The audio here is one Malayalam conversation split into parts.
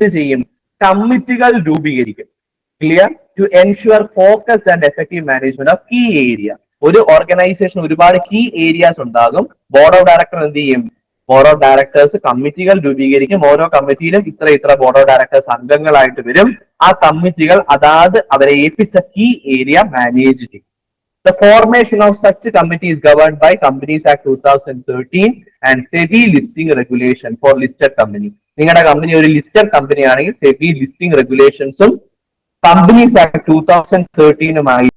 എന്ത് ചെയ്യും കമ്മിറ്റികൾ രൂപീകരിക്കും. Clear to ensure focused and effective management of key area ഒരു ഓർഗനൈസേഷൻ ഒരുപാട് കീ ഏരിയാസ് ഉണ്ടാകും. ബോർഡ് ഓഫ് ഡയറക്ടർ എന്ത് ചെയ്യും? ബോർഡ് ഓഫ് ഡയറക്ടേഴ്സ് കമ്മിറ്റികൾ രൂപീകരിക്കും. ഓരോ കമ്മിറ്റിയിലും ഇത്ര ഇത്ര ബോർഡ് ഓഫ് ഡയറക്ടേഴ്സ് അംഗങ്ങളായിട്ട് വരും. ആ കമ്മിറ്റികൾ അതാത് അവരെ ഏൽപ്പിച്ച കീ ഏരിയ മാനേജ് ചെയ്യും. The formation of such committee is governed by Companies Act 2013 and SEBI listing regulation for listed company. നിങ്ങളുടെ കമ്പനി ഒരു ലിസ്റ്റഡ് കമ്പനി ആണെങ്കിൽ സെബി ലിസ്റ്റിംഗ് റെഗുലേഷൻസും കമ്പനീസ് ആക്ട് ടൂ തൗസൻഡ് തേർട്ടീനുമായി.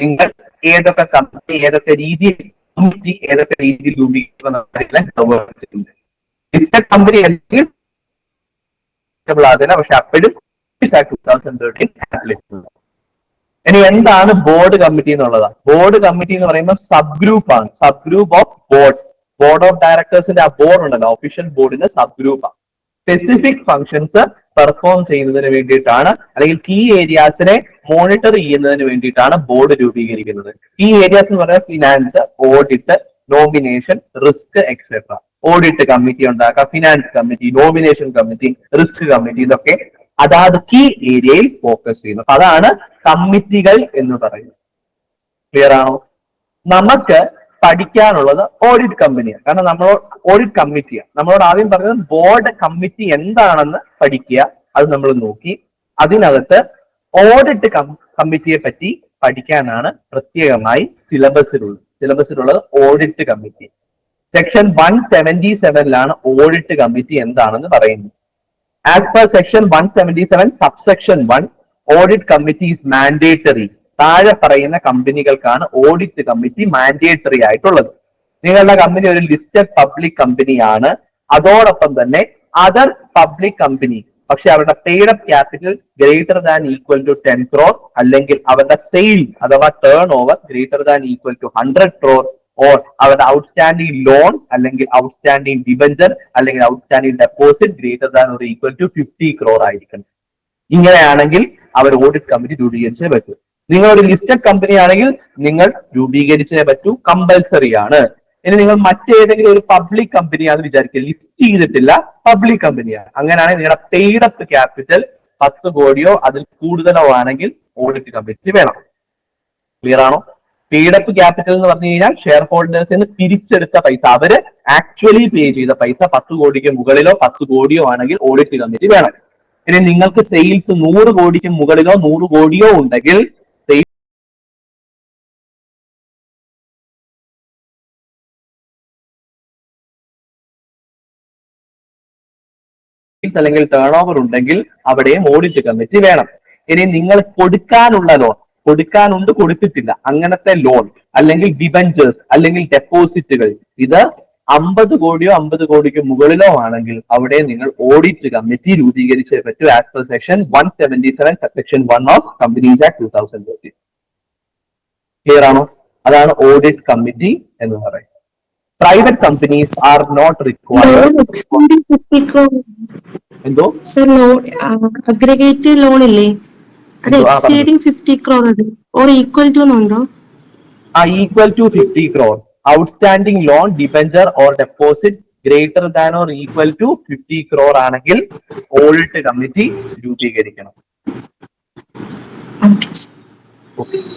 നിങ്ങൾ ഏതൊക്കെ കമ്പനി ഏതൊക്കെ രീതിയിൽ ഏതൊക്കെ രീതിയിൽ രൂപീകരിക്കുന്ന ലിസ്റ്റഡ് കമ്പനി അല്ലെങ്കിൽ അതിന് പക്ഷെ അപ്പോഴും ഇനി എന്താണ് ബോർഡ് കമ്മിറ്റി എന്നുള്ളത്? ബോർഡ് കമ്മിറ്റി എന്ന് പറയുമ്പോൾ സബ് ഗ്രൂപ്പ് ആണ്. Sub group of board board of ഡയറക്ടേഴ്സിന്റെ ആ ബോർഡ് ഉണ്ടല്ലോ. ഒഫീഷ്യൽ ബോർഡിന്റെ സബ് ഗ്രൂപ്പാണ് സ്പെസിഫിക് ഫംഗ്ഷൻസ് പെർഫോം ചെയ്യുന്നതിന് വേണ്ടിയിട്ടാണ് അല്ലെങ്കിൽ കീ ഏരിയാസിനെ മോണിറ്റർ ചെയ്യുന്നതിന് വേണ്ടിയിട്ടാണ് ബോർഡ് രൂപീകരിക്കുന്നത്. കീ ഏരിയാസ് എന്ന് പറയുന്നത് finance audit nomination risk etcetera audit committee ഉണ്ടാക്കാം finance committee nomination committee risk committee ഇതൊക്കെ അതാത് കീ ഏരിയയിൽ ഫോക്കസ് ചെയ്യുന്നു. അപ്പൊ അതാണ് കമ്മിറ്റികൾ എന്ന് പറയുന്നത്. ക്ലിയർ ആണോ? നമുക്ക് പഠിക്കാനുള്ളത് ഓഡിറ്റ് കമ്പനിയാണ് കാരണം നമ്മൾ ഓഡിറ്റ് കമ്മിറ്റിയാണ് നമ്മളോട് ആദ്യം പറഞ്ഞത് ബോർഡ് കമ്മിറ്റി എന്താണെന്ന് പഠിക്കുക. അത് നമ്മൾ നോക്കി. അതിനകത്ത് ഓഡിറ്റ് കമ്മിറ്റിയെ പറ്റി പഠിക്കാനാണ് പ്രത്യേകമായി സിലബസിലുള്ളത് സിലബസിലുള്ളത് audit committee section one seventy സെവനിലാണ് audit committee എന്താണെന്ന് പറയുന്നത്. As per section one seventy seven subsection one audit committee is mandatory താഴെ പറയുന്ന കമ്പനികൾക്കാണ് ഓഡിറ്റ് കമ്മിറ്റി മാൻഡേറ്ററി ആയിട്ടുള്ളത്. നിങ്ങളുടെ കമ്പനി ഒരു ലിസ്റ്റഡ് പബ്ലിക് കമ്പനിയാണ് അതോടൊപ്പം തന്നെ അതർ പബ്ലിക് കമ്പനി പക്ഷെ അവരുടെ paid up capital greater than equal to ten crore അല്ലെങ്കിൽ അവരുടെ സെയിൽ അഥവാ turnover greater than equal to hundred crore or അവരുടെ ഔട്ട്സ്റ്റാൻഡിംഗ് ലോൺ അല്ലെങ്കിൽ ഔട്ട്സ്റ്റാൻഡിംഗ് ഡിബഞ്ചർ അല്ലെങ്കിൽ ഔട്ട്സ്റ്റാൻഡിംഗ് ഡെപ്പോസിറ്റ് ഗ്രേറ്റർ ദാൻ ഒരു ഈക്വൽ ടു ഫിഫ്റ്റി ക്രോർ ആയിരിക്കണം. ഇങ്ങനെയാണെങ്കിൽ അവർ ഓഡിറ്റ് കമ്മിറ്റി രൂപീകരിച്ചേ പറ്റൂ. നിങ്ങൾ ഒരു ലിസ്റ്റഡ് കമ്പനി ആണെങ്കിൽ നിങ്ങൾ രൂപീകരിച്ചേ പറ്റൂ കമ്പൽസറി ആണ്. ഇനി നിങ്ങൾ മറ്റേതെങ്കിലും ഒരു പബ്ലിക് കമ്പനിയാണെന്ന് വിചാരിക്കുക. ലിസ്റ്റ് ചെയ്തിട്ടില്ല പബ്ലിക് കമ്പനിയാണ് അങ്ങനെയാണെങ്കിൽ നിങ്ങളുടെ പെയ്ഡ് അപ്പ് ക്യാപിറ്റൽ പത്ത് കോടിയോ അതിൽ കൂടുതലോ ആണെങ്കിൽ ഓഡിറ്റ് കമ്മിറ്റി വേണം. ക്ലിയർ ആണോ? പെയ്ഡ് അപ്പ് ക്യാപിറ്റൽ എന്ന് പറഞ്ഞു കഴിഞ്ഞാൽ ഷെയർ ഹോൾഡേഴ്സിൽ നിന്ന് പിരിച്ചെടുത്ത പൈസ. അവർ ആക്ച്വലി പേ ചെയ്ത പൈസ പത്ത് കോടിക്ക് മുകളിലോ പത്ത് കോടിയോ ആണെങ്കിൽ ഓഡിറ്റ് കമ്മിറ്റി വേണം. ഇനി നിങ്ങൾക്ക് സെയിൽസ് നൂറ് കോടിക്ക് മുകളിലോ നൂറ് കോടിയോ ഉണ്ടെങ്കിൽ അല്ലെങ്കിൽ ടേൺ ഓവർ ഉണ്ടെങ്കിൽ അവിടെയും ഓഡിറ്റ് കമ്മിറ്റി വേണം. ഇനി നിങ്ങൾ കൊടുക്കാനുള്ള ലോൺ കൊടുക്കാനുണ്ട് കൊടുത്തിട്ടില്ല. അങ്ങനത്തെ ലോൺ അല്ലെങ്കിൽ ഡിബഞ്ചേഴ്സ് അല്ലെങ്കിൽ ഡെപ്പോസിറ്റുകൾ ഇത് അമ്പത് കോടിയോ അമ്പത് കോടിക്ക് മുകളിലോ ആണെങ്കിൽ അവിടെ നിങ്ങൾ ഓഡിറ്റ് കമ്മിറ്റി രൂപീകരിച്ചേ പറ്റൂ as per section one seventy seven section one of companies act two thousand thirteen clear ആണോ? അതാണ് ഓഡിറ്റ് കമ്മിറ്റി എന്ന് പറയുന്നത്. Private companies are not required എന്തോ? സർ ലോൺ അഗ്രഗേറ്റഡ് ലോൺ ഇല്ലേ? അത് എന്തോ? ആ, എക്സീഡിങ് ഫിഫ്റ്റി ക്രോർ അത്. ഓർ ഈക്വൽ ടു എന്നുണ്ടോ? ആ equal to fifty crore outstanding loan debenture or deposit greater than or equal to fifty crore ആണെങ്കിൽ ഓഡിറ്റ് കമ്മിറ്റി രൂപീകരിക്കണം.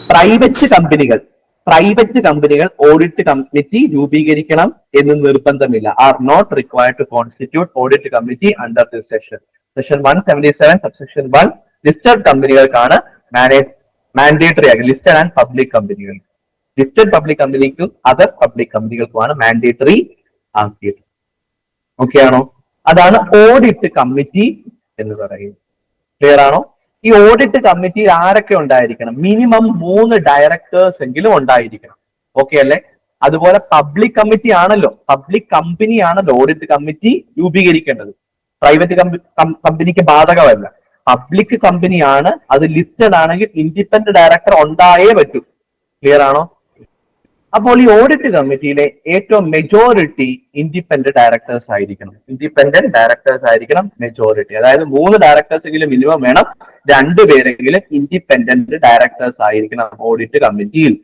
പ്രൈവറ്റ് കമ്പനികൾ പ്രൈവറ്റ് കമ്പനികൾ ഓഡിറ്റ് കമ്മിറ്റി രൂപീകരിക്കണം എന്ന് നിർബന്ധമില്ല. Are not required to constitute audit committee under this session session one seventy seven subsection one listed കമ്പനികൾക്കാണ് mandatory ആയിട്ട് ലിസ്റ്റഡ് ആൻഡ് പബ്ലിക് കമ്പനികൾ ലിസ്റ്റഡ് പബ്ലിക് കമ്പനിക്കും അതർ പബ്ലിക് കമ്പനികൾക്കുമാണ് മാൻഡേറ്ററി ആക്കിയത്. ഓക്കെ ആണോ? അതാണ് ഓഡിറ്റ് കമ്മിറ്റി എന്ന് പറയുന്നത്. ക്ലിയർ ആണോ? ഈ ഓഡിറ്റ് കമ്മിറ്റിയിൽ ആരൊക്കെ ഉണ്ടായിരിക്കണം? മിനിമം മൂന്ന് ഡയറക്ടേഴ്സ് എങ്കിലും ഉണ്ടായിരിക്കണം. ഓക്കെ അല്ലേ? അതുപോലെ പബ്ലിക് കമ്മിറ്റി ആണല്ലോ. പബ്ലിക് കമ്പനി ആണല്ലോ ഓഡിറ്റ് കമ്മിറ്റി രൂപീകരിക്കേണ്ടത് പ്രൈവറ്റ് കമ്പനിക്ക് ബാധകമല്ല. പബ്ലിക് കമ്പനിയാണ് അത് ലിസ്റ്റഡ് ആണെങ്കിൽ ഇൻഡിപെൻഡന്റ് ഡയറക്ടർ ഉണ്ടായേ പറ്റൂ. ക്ലിയർ ആണോ? അപ്പോൾ ഈ ഓഡിറ്റ് കമ്മിറ്റിയിലെ ഏറ്റവും മെജോറിറ്റി ഇൻഡിപെൻഡന്റ് ഡയറക്ടേഴ്സ് ആയിരിക്കണം. ഇൻഡിപെൻഡന്റ് ഡയറക്ടേഴ്സ് ആയിരിക്കണം മെജോറിറ്റി അതായത് മൂന്ന് ഡയറക്ടേഴ്സ് എങ്കിലും മിനിമം വേണം. രണ്ടുപേരെങ്കിലും ഇൻഡിപെൻഡന്റ് ഡയറക്ടേഴ്സ് ആയിരിക്കണം ഓഡിറ്റ് കമ്മിറ്റിയിൽ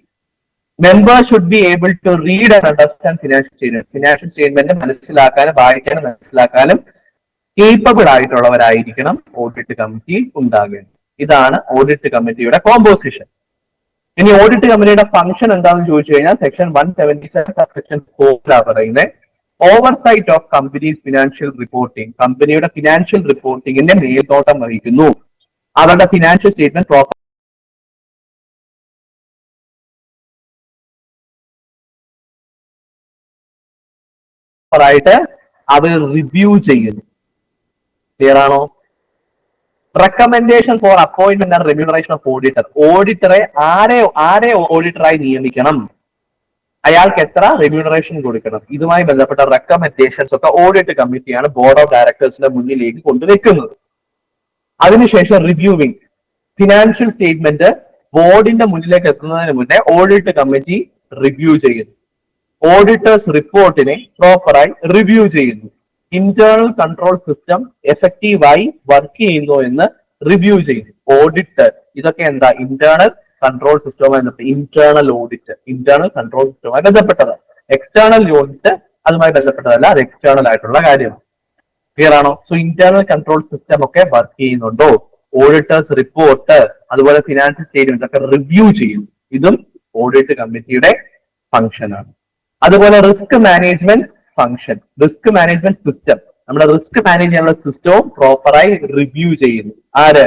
members should be able to read and understand financial statement financial statement മനസ്സിലാക്കാനും വായിക്കാനും മനസ്സിലാക്കാനും കേപ്പബിൾ ആയിട്ടുള്ളവരായിരിക്കണം ഓഡിറ്റ് കമ്മിറ്റി ഉണ്ടാകേണ്ടത് ഇതാണ് ഓഡിറ്റ് കമ്മിറ്റിയുടെ കോമ്പോസിഷൻ ഇനി ഓഡിറ്റ് കമ്മിറ്റിയുടെ ഫംഗ്ഷൻ എന്താണെന്ന് ചോദിച്ചു കഴിഞ്ഞാൽ section one seventy seven section ഫോറിലാണ് പറയുന്നത് oversight of companies financial reporting കമ്പനിയുടെ ഫിനാൻഷ്യൽ റിപ്പോർട്ടിംഗിന്റെ മേൽനോട്ടം വഹിക്കുന്നു. അവരുടെ ഫിനാൻഷ്യൽ സ്റ്റേറ്റ്മെന്റ് പ്രോപ്പർ ായിട്ട് അവർ റിവ്യൂ ചെയ്യുന്നു. ക്ലിയർ ആണോ? Recommendation for appointment and remuneration of auditor ഓഡിറ്ററെ ആരെ ആരെ ഓഡിറ്ററായി നിയമിക്കണം? അയാൾക്ക് എത്ര റെമ്യൂണറേഷൻ കൊടുക്കണം? ഇതുമായി ബന്ധപ്പെട്ട റെക്കമെൻഡേഷൻസ് ഒക്കെ ഓഡിറ്റ് കമ്മിറ്റിയാണ് ബോർഡ് ഓഫ് ഡയറക്ടേഴ്സിന്റെ മുന്നിലേക്ക് കൊണ്ടുവെക്കുന്നത് അതിനുശേഷം റിവ്യൂവിംഗ് ഫിനാൻഷ്യൽ സ്റ്റേറ്റ്മെന്റ് ബോർഡിന്റെ മുന്നിലേക്ക് എത്തുന്നതിന് മുന്നേ ഓഡിറ്റ് കമ്മിറ്റി റിവ്യൂ ചെയ്യുന്നു. ഓഡിറ്റേഴ്സ് റിപ്പോർട്ടിനെ പ്രോപ്പറായി റിവ്യൂ ചെയ്യുന്നു. ഇന്റേണൽ കൺട്രോൾ സിസ്റ്റം എഫക്റ്റീവായി വർക്ക് ചെയ്യുന്നു എന്ന് റിവ്യൂ ചെയ്യുന്നു ഓഡിറ്റ് ഇതൊക്കെ എന്താ? ഇന്റേണൽ കൺട്രോൾ സിസ്റ്റവുമായി ഇന്റേണൽ ഓഡിറ്റ് ഇന്റേണൽ കൺട്രോൾ സിസ്റ്റവുമായി ബന്ധപ്പെട്ടത് എക്സ്റ്റേണൽ ഓഡിറ്റ് അതുമായി ബന്ധപ്പെട്ടതല്ല അത് എക്സ്റ്റേണൽ ആയിട്ടുള്ള കാര്യമാണ്. ക്ലിയർ ആണോ? സോ ഇന്റേണൽ കൺട്രോൾ സിസ്റ്റം ഒക്കെ വർക്ക് ചെയ്യുന്നുണ്ടോ? ഓഡിറ്റേഴ്സ് റിപ്പോർട്ട് അതുപോലെ ഫിനാൻഷ്യൽ സ്റ്റേറ്റ്മെന്റ് ഒക്കെ റിവ്യൂ ചെയ്യും. ഇതും ഓഡിറ്റ് കമ്മിറ്റിയുടെ ഫംഗ്ഷൻ ആണ്. അതുപോലെ risk management function risk management system നമ്മുടെ റിസ്ക് മാനേജ് ചെയ്യാനുള്ള സിസ്റ്റവും പ്രോപ്പറായി റിവ്യൂ ചെയ്യുന്നു. ആര്?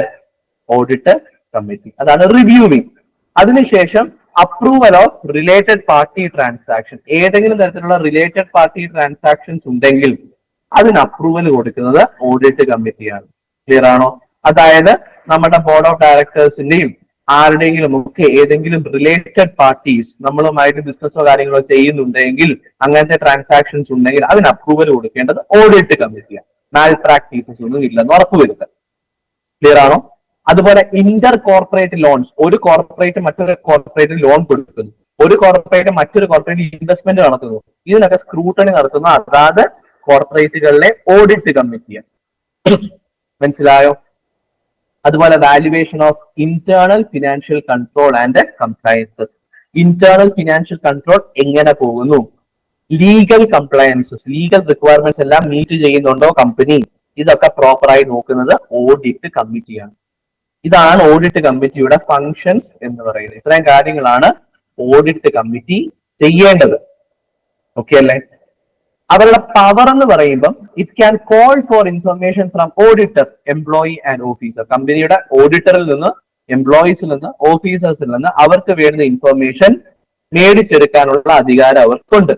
ഓഡിറ്റ് കമ്മിറ്റി അതാണ് റിവ്യൂവിംഗ് അതിനുശേഷം approval of related party transaction ഏതെങ്കിലും തരത്തിലുള്ള റിലേറ്റഡ് പാർട്ടി ട്രാൻസാക്ഷൻസ് ഉണ്ടെങ്കിൽ അതിന് അപ്രൂവൽ കൊടുക്കുന്നത് ഓഡിറ്റ് കമ്മിറ്റിയാണ് ക്ലിയർ ആണോ? അതായത് നമ്മുടെ ബോർഡ് ഓഫ് ഡയറക്ടേഴ്സിന്റെയും ആരുടെയെങ്കിലും ഒക്കെ ഏതെങ്കിലും റിലേറ്റഡ് പാർട്ടീസ് നമ്മളുമായിട്ട് ബിസിനസ്സോ കാര്യങ്ങളോ ചെയ്യുന്നുണ്ടെങ്കിൽ അങ്ങനത്തെ ട്രാൻസാക്ഷൻസ് ഉണ്ടെങ്കിൽ അതിന് അപ്രൂവൽ കൊടുക്കേണ്ടത് ഓഡിറ്റ് കമ്മിറ്റിയാണ് മാൽ പ്രാക്ടീസസ് ഒന്നും ഇല്ലെന്ന് ഉറപ്പുവരുത്തുക. ക്ലിയർ ആണോ? അതുപോലെ ഇന്റർ കോർപ്പറേറ്റ് ലോൺസ് ഒരു കോർപ്പറേറ്റ് മറ്റൊരു കോർപ്പറേറ്റ് ലോൺ കൊടുക്കുന്നു. ഒരു കോർപ്പറേറ്റ് മറ്റൊരു കോർപ്പറേറ്റ് ഇൻവെസ്റ്റ്മെന്റ് നടത്തുന്നു. ഇതിനൊക്കെ സ്ക്രൂട്ടണി നടത്തുന്ന അതാത് കോർപ്പറേറ്റുകളിലെ ഓഡിറ്റ് കമ്മിറ്റിയാണ് മനസ്സിലായോ? അതുപോലെ valuation of internal financial control and compliances internal financial control എങ്ങനെ പോകുന്നു? ലീഗൽ കംപ്ലയൻസസ് ലീഗൽ റിക്വയർമെന്റ്സ് എല്ലാം മീറ്റ് ചെയ്യുന്നുണ്ടോ കമ്പനി ഇതൊക്കെ പ്രോപ്പറായി നോക്കുന്നത് ഓഡിറ്റ് കമ്മിറ്റിയാണ് ഇതാണ് ഓഡിറ്റ് കമ്മിറ്റിയുടെ ഫങ്ഷൻസ് എന്ന് പറയുന്നത്. ഇത്രയും കാര്യങ്ങളാണ് ഓഡിറ്റ് കമ്മിറ്റി ചെയ്യേണ്ടത്. ഓക്കെ അല്ലേ? അവരുടെ പവർ എന്ന് പറയുമ്പം it can call for information from auditor employee and officer കമ്പനിയുടെ ഓഡിറ്ററിൽ നിന്ന് എംപ്ലോയീസിൽ നിന്ന് ഓഫീസേഴ്സിൽ നിന്ന് അവർക്ക് വേണ്ടുന്ന ഇൻഫർമേഷൻ നേടിച്ചെടുക്കാനുള്ള അധികാരം അവർക്കുണ്ട്.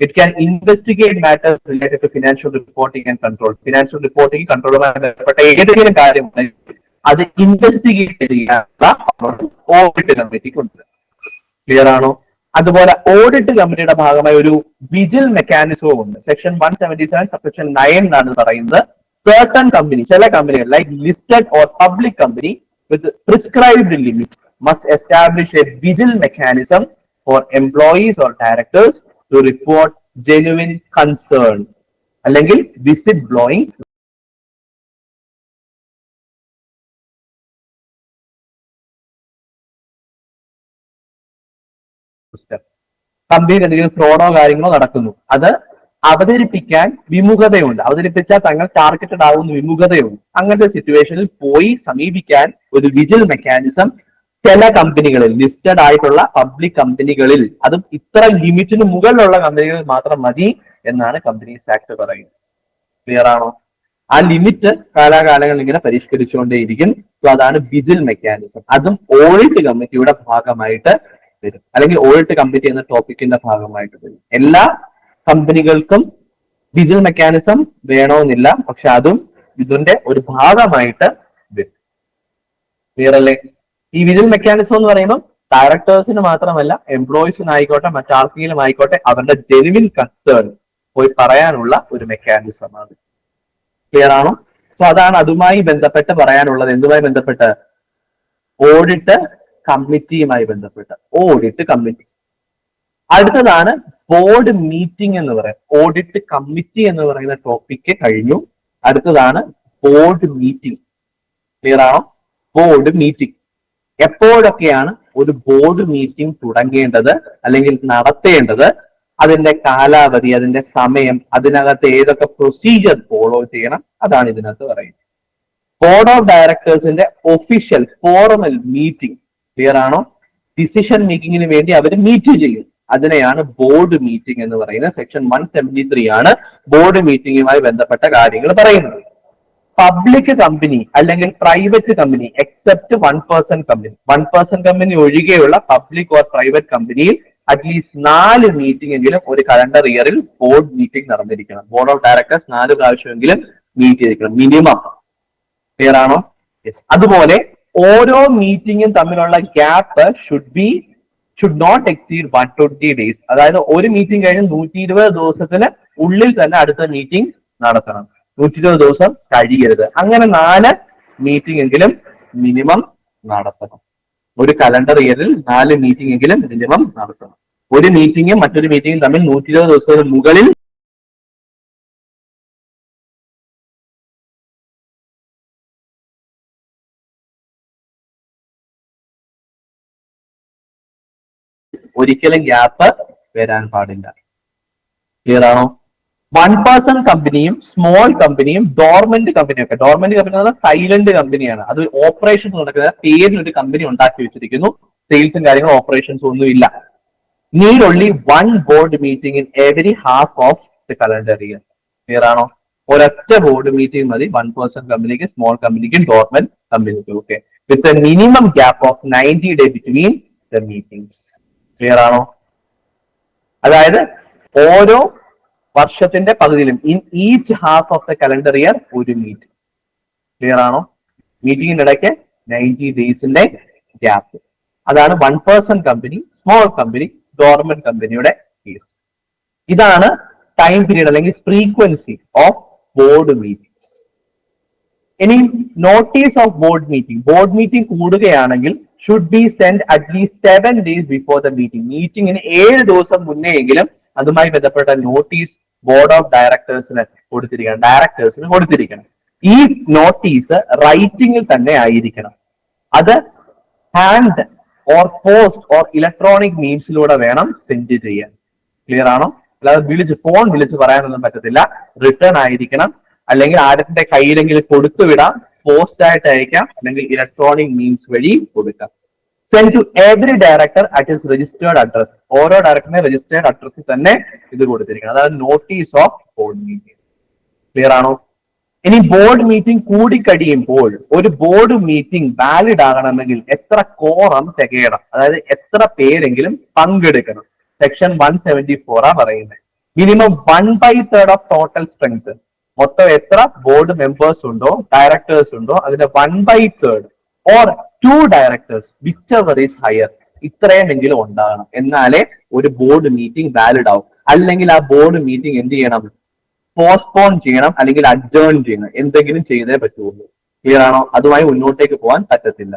It can investigate matters related to financial reporting and control financial reporting കൺട്രോളുമായി ബന്ധപ്പെട്ട ഏതെങ്കിലും കാര്യമുണ്ടെങ്കിൽ അത് ഇൻവെസ്റ്റിഗേറ്റ് ചെയ്യാനുള്ള ഓഡിറ്റ് കമ്മിറ്റിക്കുണ്ട് ക്ലിയർ ആണോ? അതുപോലെ ഓഡിറ്റ് കമ്മിറ്റിയുടെ ഭാഗമായ ഒരു വിജിൽ മെക്കാനിസവും ഉണ്ട്. Section one seventy seven section nine എന്നാണ് പറയുന്നത്. Certain കമ്പനി ചില കമ്പനികൾ like listed or public company with prescribed limit must establish a vigil mechanism for employees or directors to report genuine concern അല്ലെങ്കിൽ വിസിറ്റ് ബ്ലോയിങ് കമ്പനിയിൽ എന്തെങ്കിലും ഫ്രോഡോ കാര്യങ്ങളോ നടക്കുന്നു. അത് അവതരിപ്പിക്കാൻ വിമുഖതയുണ്ട്. അവതരിപ്പിച്ചാൽ തങ്ങൾ ടാർഗറ്റഡ് ആവുന്ന വിമുഖതയുണ്ട്. അങ്ങനത്തെ സിറ്റുവേഷനിൽ പോയി സമീപിക്കാൻ ഒരു വിജിൽ മെക്കാനിസം ചില കമ്പനികളിൽ ലിസ്റ്റഡ് ആയിട്ടുള്ള പബ്ലിക് കമ്പനികളിൽ അതും ഇത്ര ലിമിറ്റിന് മുകളിലുള്ള കമ്പനികളിൽ മാത്രം മതി എന്നാണ് കമ്പനീസ് ആക്ട് പറയുന്നത്. ക്ലിയർ ആണോ? ആ ലിമിറ്റ് കാലാകാലങ്ങളിൽ ഇങ്ങനെ പരിഷ്കരിച്ചുകൊണ്ടേയിരിക്കും. സോ അതാണ് വിജിൽ മെക്കാനിസം അതും ഓഡിറ്റ് കമ്മിറ്റിയുടെ ഭാഗമായിട്ട് വരും. അല്ലെങ്കിൽ ഓഡിറ്റ് കംപ്ലീറ്റ് ചെയ്യുന്ന ടോപ്പിക്കിന്റെ ഭാഗമായിട്ട് വരും. എല്ലാ കമ്പനികൾക്കും ഡിജിറ്റൽ മെക്കാനിസം വേണമെന്നില്ല പക്ഷെ അതും ഇതിന്റെ ഒരു ഭാഗമായിട്ട് വരും. ക്ലിയർ അല്ലേ? ഈ വിജിൽ മെക്കാനിസം എന്ന് പറയുമ്പോൾ ഡയറക്ടേഴ്സിന് മാത്രമല്ല എംപ്ലോയീസിനായിക്കോട്ടെ മറ്റാർക്കെങ്കിലും ആയിക്കോട്ടെ അവരുടെ ജെനുവിൻ കൺസേൺ പോയി പറയാനുള്ള ഒരു മെക്കാനിസം ആണ്. ക്ലിയർ ആണോ? സോ അതാണ് അതുമായി ബന്ധപ്പെട്ട് പറയാനുള്ളത്. എന്തുമായി ബന്ധപ്പെട്ട്? ഓഡിറ്റ് കമ്മിറ്റിയുമായി ബന്ധപ്പെട്ട് ഓഡിറ്റ് കമ്മിറ്റി അടുത്തതാണ് ബോർഡ് മീറ്റിംഗ് എന്ന് പറയാം. ഓഡിറ്റ് കമ്മിറ്റി എന്ന് പറയുന്ന ടോപ്പിക്ക് കഴിഞ്ഞു. അടുത്തതാണ് ബോർഡ് മീറ്റിംഗ് ക്ലിയർ ആണോ? ബോർഡ് മീറ്റിംഗ് എപ്പോഴൊക്കെയാണ് ഒരു ബോർഡ് മീറ്റിംഗ് തുടങ്ങേണ്ടത് അല്ലെങ്കിൽ നടത്തേണ്ടത്? അതിന്റെ കാലാവധി അതിന്റെ സമയം അതിനകത്ത് ഏതൊക്കെ പ്രൊസീജിയർ ഫോളോ ചെയ്യണം? അതാണ് ഇതിനകത്ത് പറയുന്നത്. ബോർഡ് ഓഫ് ഡയറക്ടേഴ്സിന്റെ ഒഫീഷ്യൽ ഫോർമൽ മീറ്റിംഗ് ക്ലിയർ ആണോ? ഡിസിഷൻ മേക്കിങ്ങിന് വേണ്ടി അവർ മീറ്റ് ചെയ്യും. അതിനെയാണ് ബോർഡ് മീറ്റിംഗ് എന്ന് പറയുന്നത്. സെക്ഷൻ വൺ സെവന്റി ത്രീ ആണ് ബോർഡ് മീറ്റിംഗുമായി ബന്ധപ്പെട്ട കാര്യങ്ങൾ പറയുന്നത്. പബ്ലിക് കമ്പനി അല്ലെങ്കിൽ private company except one person company one person company ഒഴികെയുള്ള പബ്ലിക് ഓർ പ്രൈവറ്റ് കമ്പനിയിൽ അറ്റ്ലീസ്റ്റ് നാല് മീറ്റിംഗ് എങ്കിലും ഒരു കലണ്ടർ ഇയറിൽ ബോർഡ് മീറ്റിംഗ് നടന്നിരിക്കണം. ബോർഡ് ഓഫ് ഡയറക്ടേഴ്സ് നാല് പ്രാവശ്യമെങ്കിലും മീറ്റ് ചെയ്തിരിക്കണം. മിനിമം ക്ലിയർ ആണോ. അതുപോലെ ഓരോ മീറ്റിംഗും തമ്മിലുള്ള gap should be should not exceed one twenty days അതായത് ഒരു മീറ്റിംഗ് കഴിഞ്ഞ് നൂറ്റി ഇരുപത് ദിവസത്തിന് ഉള്ളിൽ തന്നെ അടുത്ത മീറ്റിംഗ് നടത്തണം. നൂറ്റി ഇരുപത് ദിവസം കഴിയരുത്. അങ്ങനെ നാല് മീറ്റിംഗ് എങ്കിലും മിനിമം നടത്തണം. ഒരു കലണ്ടർ ഇയറിൽ നാല് മീറ്റിംഗ് എങ്കിലും മിനിമം നടത്തണം. ഒരു മീറ്റിംഗും മറ്റൊരു മീറ്റിംഗും തമ്മിൽ നൂറ്റി ഇരുപത് ദിവസത്തിന് മുകളിൽ ഒരിക്കലും ഗ്യാപ്പ് വരാൻ പാടില്ല. ക്ലിയർ ആണോ? വൺ പേഴ്സൺ കമ്പനിയും സ്മോൾ കമ്പനിയും ഡോർമെന്റ് കമ്പനിയും ഒക്കെ. ഡോർമെന്റ് കമ്പനി എന്ന് പറഞ്ഞാൽ സൈലന്റ് കമ്പനിയാണ് അത് ഓപ്പറേഷൻ നടക്കുന്ന പേരിൽ ഒരു കമ്പനി ഉണ്ടാക്കി വെച്ചിരിക്കുന്നു. സെയിൽസും കാര്യങ്ങളും ഓപ്പറേഷൻസും ഒന്നും ഇല്ല. Need only one board meeting in every half of the calendar year clear ആണോ? ഒരൊറ്റ ബോർഡ് മീറ്റിംഗ് മതി. വൺ പേഴ്സൺ കമ്പനിക്ക് സ്മോൾ കമ്പനിക്കും ഡോർമെന്റ് കമ്പനിക്കും okay with a minimum gap of ninety day between the meetings clear ആണോ? അതായത് ഓരോ വർഷത്തിന്റെ പകുതിയിലും in each half of the calendar year ഒരു മീറ്റ് ക്ലിയർ ആണോ? മീറ്റിംഗിന്റെ ഇടയ്ക്ക് നയന്റി ഡേയ്സിന്റെ ഗ്യാപ്പ് അതാണ് one person company small company government കമ്പനിയുടെ കേസ് ഇതാണ് ടൈം പീരീഡ് അല്ലെങ്കിൽ ഫ്രീക്വൻസി ഓഫ് ബോർഡ് മീറ്റിംഗ്സ് ഇനി notice of board meeting board meeting കൂടുകയാണെങ്കിൽ should be send at least seven days before the meeting മീറ്റിംഗിന് ഏഴ് ദിവസം മുന്നേ എങ്കിലും അതുമായി ബന്ധപ്പെട്ട നോട്ടീസ് ബോർഡ് ഓഫ് ഡയറക്ടേഴ്സിന് കൊടുത്തിരിക്കണം. ഡയറക്ടേഴ്സിന് കൊടുത്തിരിക്കണം. ഈ നോട്ടീസ് റൈറ്റിംഗിൽ തന്നെ ആയിരിക്കണം. അത് hand or post or electronic മീൻസിലൂടെ വേണം സെൻഡ് ചെയ്യാൻ. ക്ലിയർ ആണോ? അല്ലാതെ വിളിച്ച് ഫോൺ വിളിച്ച് പറയാനൊന്നും പറ്റത്തില്ല. റിട്ടേൺ ആയിരിക്കണം. അല്ലെങ്കിൽ ആരുടെ കയ്യിലെങ്കിലും കൊടുത്തുവിടാം. പോസ്റ്റ് ആയിട്ട് അയക്കാം. അല്ലെങ്കിൽ ഇലക്ട്രോണിക് മീൻസ് വഴി കൊടുക്കാം. Send to every director at his registered address ഓരോ ഡയറക്ടറിനെ രജിസ്റ്റേർഡ് അഡ്രസ്സിൽ തന്നെ ഇത് കൊടുത്തിരിക്കണം. അതായത് notice of board meeting clear ആണോ? ഇനി ബോർഡ് മീറ്റിംഗ് കൂടിക്കഴിയുമ്പോൾ ഒരു ബോർഡ് മീറ്റിംഗ് വാലിഡ് ആകണമെങ്കിൽ എത്ര കോറം തികയണം. അതായത് എത്ര പേരെങ്കിലും പങ്കെടുക്കണം. സെക്ഷൻ വൺ സെവന്റി ആ പറയുന്നത്. Minimum one by third of total strength മൊത്തം എത്ര ബോർഡ് മെമ്പേഴ്സ് ഉണ്ടോ ഡയറക്ടേഴ്സ് ഉണ്ടോ അതിന്റെ one by third or two directors whichever is higher ഇത്രയുമെങ്കിലും ഉണ്ടാകണം. എന്നാലേ ഒരു ബോർഡ് മീറ്റിംഗ് വാലിഡ് ആവും. അല്ലെങ്കിൽ ആ ബോർഡ് മീറ്റിംഗ് എന്ത് ചെയ്യണം? പോസ്റ്റ്പോൺ ചെയ്യണം അല്ലെങ്കിൽ അഡ്ജേൺ ചെയ്യണം. എന്തെങ്കിലും ചെയ്തേ പറ്റുള്ളൂ. ക്ലിയർ ആണോ? അതുമായി മുന്നോട്ടേക്ക് പോകാൻ പറ്റത്തില്ല.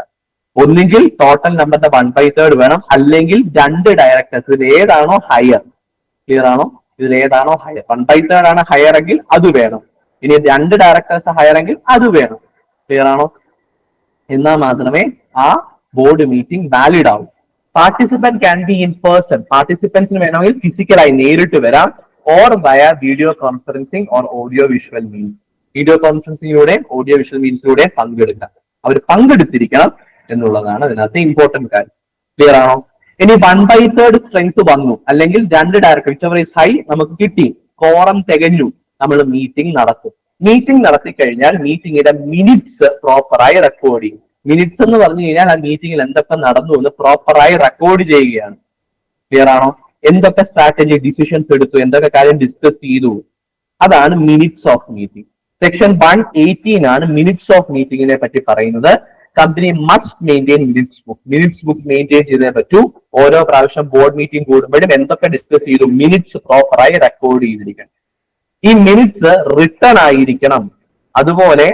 ഒന്നുകിൽ ടോട്ടൽ നമ്പറിന്റെ വൺ ബൈ തേർഡ് വേണം അല്ലെങ്കിൽ രണ്ട് ഡയറക്ടേഴ്സ് ഇതിൽ ഏതാണോ ഹയർ ക്ലിയർ ആണോ? ഇതിൽ ഏതാണോ ഹയർ വൺ ബൈ തേർഡ് ആണ് ഹയർ എങ്കിൽ അത് വേണം. ഇനി രണ്ട് ഡയറക്ടേഴ്സ് ഹയർ എങ്കിൽ അത് വേണം. ക്ലിയർ ആണോ? എന്നാൽ മാത്രമേ ആ ബോർഡ് മീറ്റിംഗ് വാലിഡ് ആവും. Participant can be in person പാർട്ടിസിപ്പൻസിന് വേണമെങ്കിൽ ഫിസിക്കലായി നേരിട്ട് വരാം or via video conferencing or audio visual means video കോൺഫറൻസിങ്ങിലൂടെ ഓഡിയോ വിഷ്വൽ മീൻസിലൂടെ പങ്കെടുക്കാം. അവർ പങ്കെടുത്തിരിക്കണം എന്നുള്ളതാണ് അതിനകത്ത് ഇമ്പോർട്ടന്റ് കാര്യം. ക്ലിയർ ആണോ? ഇനി വൺ ബൈ തേർഡ് സ്ട്രെങ്ത് വന്നു. അല്ലെങ്കിൽ രണ്ട് ഡയറക്ടർ വിച്ച് ഇസ് ഹൈ നമുക്ക് കിട്ടി. കോറം തികഞ്ഞു. നമ്മൾ മീറ്റിംഗ് നടത്തും. മീറ്റിംഗ് നടത്തി കഴിഞ്ഞാൽ മീറ്റിംഗിന്റെ മിനിറ്റ്സ് പ്രോപ്പറായി റെക്കോർഡ് ചെയ്യും. മിനിറ്റ്സ് എന്ന് പറഞ്ഞു കഴിഞ്ഞാൽ ആ മീറ്റിംഗിൽ എന്തൊക്കെ നടന്നു എന്ന് പ്രോപ്പറായി റെക്കോർഡ് ചെയ്യുകയാണ്. ക്ലിയർ ആണോ? എന്തൊക്കെ സ്ട്രാറ്റജി ഡിസിഷൻസ് എടുത്തു? എന്തൊക്കെ കാര്യം ഡിസ്കസ് ചെയ്തു? അതാണ് minutes of meeting section one eighteen ആണ് മിനിറ്റ്സ് ഓഫ് മീറ്റിംഗിനെ പറ്റി പറയുന്നത്. Company must maintain minutes book minutes book maintain ചെയ്തേ പറ്റൂ. ഓരോ പ്രാവശ്യം ബോർഡ് മീറ്റിംഗ് കൂടുമ്പോഴും എന്തൊക്കെ ഡിസ്കസ് ചെയ്തു മിനിറ്റ്സ് പ്രോപ്പറായി റെക്കോർഡ് ചെയ്തിരിക്കണം. ഈ മിനിറ്റ്സ് റിട്ടേൺ ആയിരിക്കണം. അതുപോലെ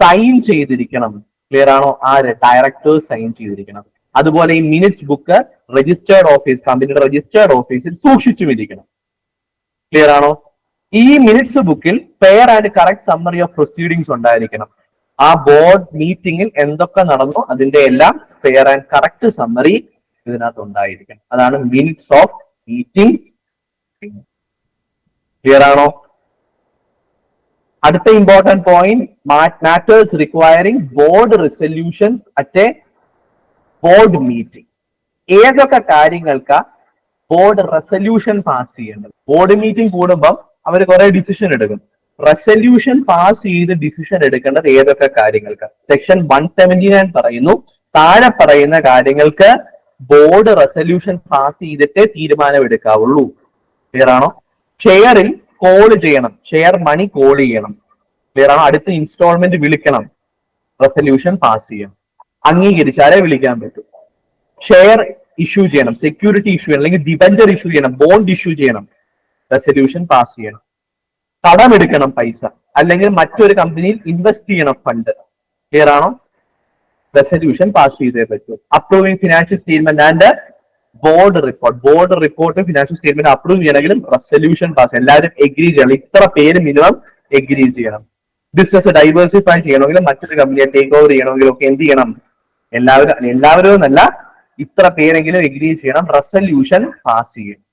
സൈൻ ചെയ്തിരിക്കണം. ക്ലിയർ ആണോ? ആര് ഡയറക്ടേഴ്സ് സൈൻ ചെയ്തിരിക്കണം. അതുപോലെ ഈ മിനിറ്റ്സ് ബുക്ക് രജിസ്റ്റേർഡ് ഓഫീസ് കമ്പനിയുടെ രജിസ്റ്റേർഡ് ഓഫീസിൽ സൂക്ഷിച്ചും ഇരിക്കണം. ക്ലിയർ ആണോ? ഈ മിനിറ്റ്സ് ബുക്കിൽ fair and correct summary of proceedings ഉണ്ടായിരിക്കണം. ആ ബോർഡ് മീറ്റിംഗിൽ എന്തൊക്കെ നടന്നു അതിന്റെ എല്ലാം ഫെയർ ആൻഡ് കറക്റ്റ് സമ്മറി ഇതിനകത്ത് ഉണ്ടായിരിക്കണം. അതാണ് മിനിറ്റ്സ് ഓഫ് മീറ്റിംഗ് ക്ലിയർ ആണോ? അടുത്ത important point matters requiring board resolution at a board meeting ഏതൊക്കെ കാര്യങ്ങൾക്ക് ബോർഡ് റെസൊല്യൂഷൻ പാസ് ചെയ്യേണ്ടത്? ബോർഡ് മീറ്റിംഗ് കൂടുമ്പം അവർ കുറെ ഡിസിഷൻ എടുക്കും. റെസൊല്യൂഷൻ പാസ് ചെയ്ത് ഡിസിഷൻ എടുക്കേണ്ടത് ഏതൊക്കെ കാര്യങ്ങൾക്ക്? സെക്ഷൻ വൺ സെവന്റി നയൻ പറയുന്നു. താഴെ പറയുന്ന കാര്യങ്ങൾക്ക് ബോർഡ് റെസൊല്യൂഷൻ പാസ് ചെയ്തിട്ടേ തീരുമാനം എടുക്കാവുള്ളൂ ക്ലിയർ ആണോ ഷെയറിൽ കോൾ ചെയ്യണം. ഷെയർ മണി കോൾ ചെയ്യണം. ക്ലിയർ ആണോ? അടുത്ത ഇൻസ്റ്റാൾമെന്റ് വിളിക്കണം. റെസൊല്യൂഷൻ പാസ് ചെയ്യണം. അംഗീകരിച്ചാലേ വിളിക്കാൻ പറ്റൂ. ഷെയർ ഇഷ്യൂ ചെയ്യണം. സെക്യൂരിറ്റി ഇഷ്യൂ ചെയ്യണം. അല്ലെങ്കിൽ ഡിബഞ്ചർ ഇഷ്യൂ ചെയ്യണം. ബോണ്ട് ഇഷ്യൂ ചെയ്യണം. റെസൊല്യൂഷൻ പാസ് ചെയ്യണം. കടമെടുക്കണം പൈസ. അല്ലെങ്കിൽ മറ്റൊരു കമ്പനിയിൽ ഇൻവെസ്റ്റ് ചെയ്യണം ഫണ്ട് ക്ലിയർ ആണോ? റെസൊല്യൂഷൻ പാസ് ചെയ്തേ പറ്റൂ. Approving financial statement and board report board report financial statement approve ചെയ്യണമെങ്കിലും റെസൊല്യൂഷൻ പാസ് എല്ലാവരും എഗ്രി ചെയ്യണം. ഇത്ര പേര് മിനിമം എഗ്രി ചെയ്യണം. ബിസിനസ് ഡൈവേഴ്സിഫൈ ചെയ്യണമെങ്കിലും മറ്റൊരു കമ്പനിയെ ടേക്ക് ഓവർ ചെയ്യണമെങ്കിലും ഒക്കെ എന്ത് ചെയ്യണം? എല്ലാവരും എല്ലാവരും എന്നല്ല ഇത്ര പേരെങ്കിലും എഗ്രി ചെയ്യണം. റെസൊല്യൂഷൻ പാസ് ചെയ്യണം.